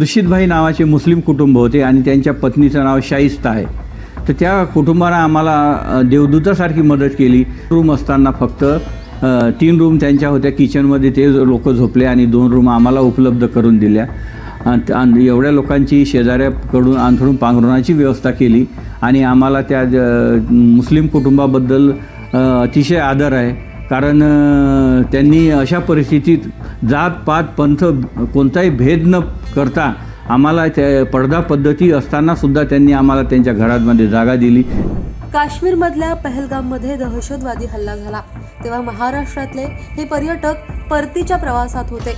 खुर्शीदभाई नावाचे मुस्लिम कुटुंब होते आणि त्यांच्या पत्नीचं नाव शाईस्ता आहे. तर त्या कुटुंबानं आम्हाला देवदूतासारखी मदत केली. रूम असताना फक्त तीन रूम त्यांच्या होत्या. किचनमध्ये ते लोक झोपले आणि दोन रूम आम्हाला उपलब्ध करून दिल्या. आणि एवढ्या लोकांची शेजाऱ्याकडून अंथरून पांघरुणाची व्यवस्था केली. आणि आम्हाला त्या ज- मुस्लिम कुटुंबाबद्दल अतिशय आदर आहे. कारण त्यांनी अशा परिस्थितीत जात पात पंथ कोणताही भेद न करता आम्हाला त्या पडदा पद्धती असताना सुद्धा त्यांनी आम्हाला त्यांच्या घरामध्ये जागा दिली. काश्मीरमधल्या पहलगाममध्ये दहशतवादी हल्ला झाला. तेव्हा महाराष्ट्रातले हे पर्यटक परतीच्या प्रवासात होते.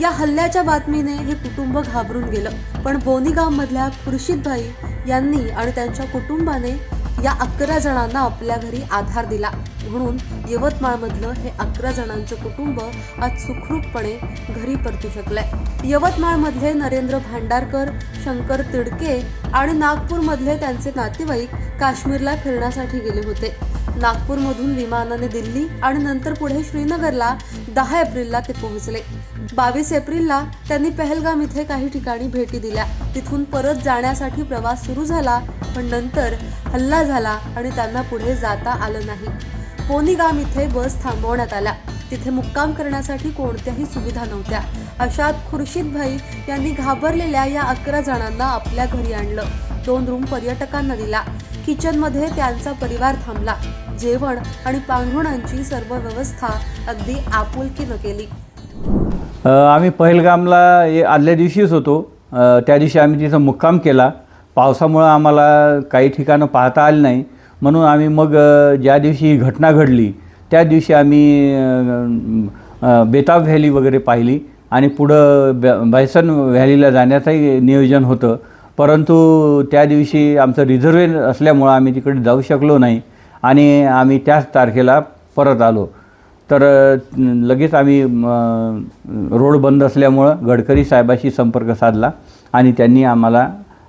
या हल्ल्याच्या बातमीने हे कुटुंब घाबरून गेलं. पण बोनीगावमधल्या खुर्शीदभाई यांनी आणि त्यांच्या कुटुंबाने या अकरा जणांना आपल्या घरी आधार दिला. म्हणून यवतमाळमधलं हे अकरा जणांचं कुटुंब आज सुखरूपपणे घरी परतू शकलंय. यवतमाळमधले नरेंद्र भांडारकर शंकर तिडके आणि नागपूरमधले त्यांचे नातेवाईक काश्मीरला फिरण्यासाठी गेले होते. नागपूरमधून विमानाने दिल्ली आणि नंतर पुढे श्रीनगरला दहा एप्रिलला ते पोहोचले. बावीस एप्रिलला त्यांनी पहलगाम इथे काही ठिकाणी भेटी दिल्या. तिथून परत जाण्यासाठी प्रवास सुरू झाला. पण नंतर हल्ला झाला आणि त्यांना पुढे जाता आलं नाही. पोनीगाम इथे बस थांबवण्यात आल्या तिथे मुक्काम करण्यासाठी कोणत्याही सुविधा नव्हत्या. अशात खुर्शीदभाई यांनी घाबरलेल्या या अकरा जणांना आपल्या घरी आणलं. दोन रूम पर्यटकांना दिला. किचनमध्ये त्यांचा परिवार थांबला. जेवण आणि पांघरुणांची सर्व व्यवस्था अगदी आपुलकीनं केली. आम्ही पहिलगामला आदल्या दिवशीच होतो. त्या दिवशी आम्ही तिथं मुक्काम केला. पावसामुळं आम्हाला काही ठिकाणं पाहता आली नाही. म्हणून आम्ही मग ज्या दिवशी ही घटना घडली त्या दिवशी आम्ही बेताब व्हॅली वगैरे पाहिली आणि पुढं ब बायसन व्हॅलीला जाण्याचंही नियोजन होतं. परंतु त्या दिवशी आमचं रिझर्वे असल्यामुळं आम्ही तिकडे जाऊ शकलो नाही आणि आम्ही त्याच तारखेला परत आलो. तर लगेच आम्ही रोड बंद असल्यामुळं गडकरी साहेबाशी संपर्क साधला आणि त्यांनी आम्हाला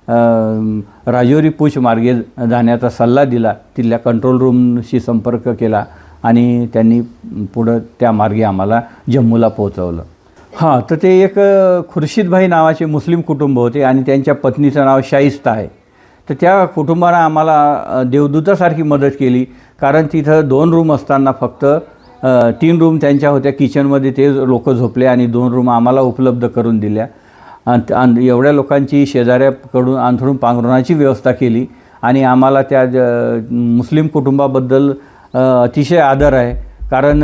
राजौरी पूछ मार्गे जाण्याचा सल्ला दिला तिथल्या कंट्रोल रूमशी संपर्क केला आणि त्यांनी पुढं त्या मार्गे आम्हाला जम्मूला पोहोचवलं. हां तर ते एक खुर्शीदभाई नावाचे मुस्लिम कुटुंब होते आणि त्यांच्या पत्नीचं नाव शाईस्ता आहे. तर त्या कुटुंबानं आम्हाला देवदूतासारखी मदत केली कारण तिथं दोन रूम असताना फक्त तीन रूम त्यांच्या होत्या. किचनमध्ये ते लोक झोपले आणि दोन रूम आम्हाला उपलब्ध करून दिल्या. आणि एवढ्या लोकांची शेजाऱ्याकडून अंथरून पांघरुणाची व्यवस्था केली. आणि आम्हाला त्या ज- मुस्लिम कुटुंबाबद्दल अतिशय आदर आहे. कारण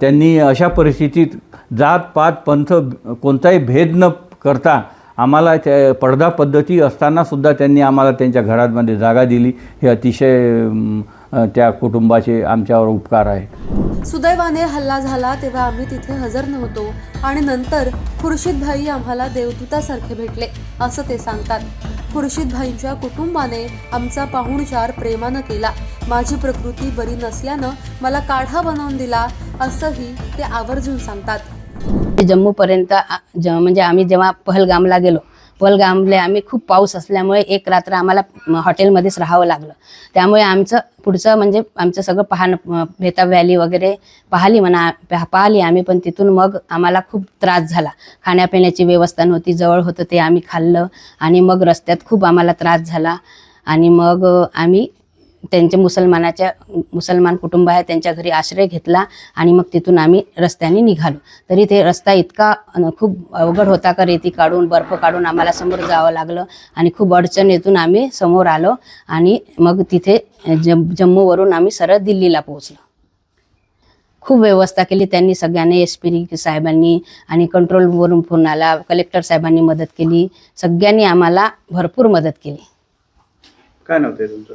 त्यांनी अशा परिस्थितीत जात पात पंथ कोणताही भेद न करता आम्हाला त्या पडदा पद्धती असतानासुद्धा त्यांनी आम्हाला त्यांच्या घरामध्ये जागा दिली. हे अतिशय त्या कुटुंबाचे आमच्यावर उपकार आहे. सुदैवाने हल्ला झाला तेव्हा आम्ही तिथे हजर नव्हतो आणि नंतर खुर्शीदभाई आम्हाला देवदूतासारखे भेटले असं ते सांगतात. खुर्शीदभाईंच्या कुटुंबाने आमचा पाहुणचार प्रेमानं केला. माझी प्रकृती बरी नसल्यानं मला काढा बनवून दिला असंही ते आवर्जून सांगतात. जम्मूपर्यंत ज म्हणजे आम्ही जेव्हा पहलगामला गेलो पहलगामले आम्ही खूप पाऊस असल्यामुळे एक रात्र आम्हाला हॉटेलमध्येच राहावं लागलं. त्यामुळे आमचं पुढचं म्हणजे आमचं सगळं पाहणं म, व्हॅली वगैरे पाहिली म्हणा पा- पाहिली आम्ही पण तिथून मग आम्हाला खूप त्रास झाला. खाण्यापिण्याची व्यवस्था नव्हती जवळ होतं ते आम्ही खाल्लं आणि मग रस्त्यात खूप आम्हाला त्रास झाला. आणि मग आम्ही त्यांच्या मुसलमानाच्या मुसलमान कुटुंब आहे त्यांच्या घरी आश्रय घेतला आणि मग तिथून आम्ही रस्त्याने निघालो. तरी ते रस्ता इतका खूप अवघड होता का रेती काढून बर्फ काढून आम्हाला समोर जावं लागलं आणि खूप अडचणीतून आम्ही समोर आलो आणि मग तिथे जम जम्मूवरून आम्ही सरळ दिल्लीला पोहोचलो. खूप व्यवस्था केली त्यांनी सगळ्यांनी एस पी साहेबांनी आणि कंट्रोलवरून फोन आला कलेक्टर साहेबांनी मदत केली सगळ्यांनी आम्हाला भरपूर मदत केली. काय नव्हते तुमचं?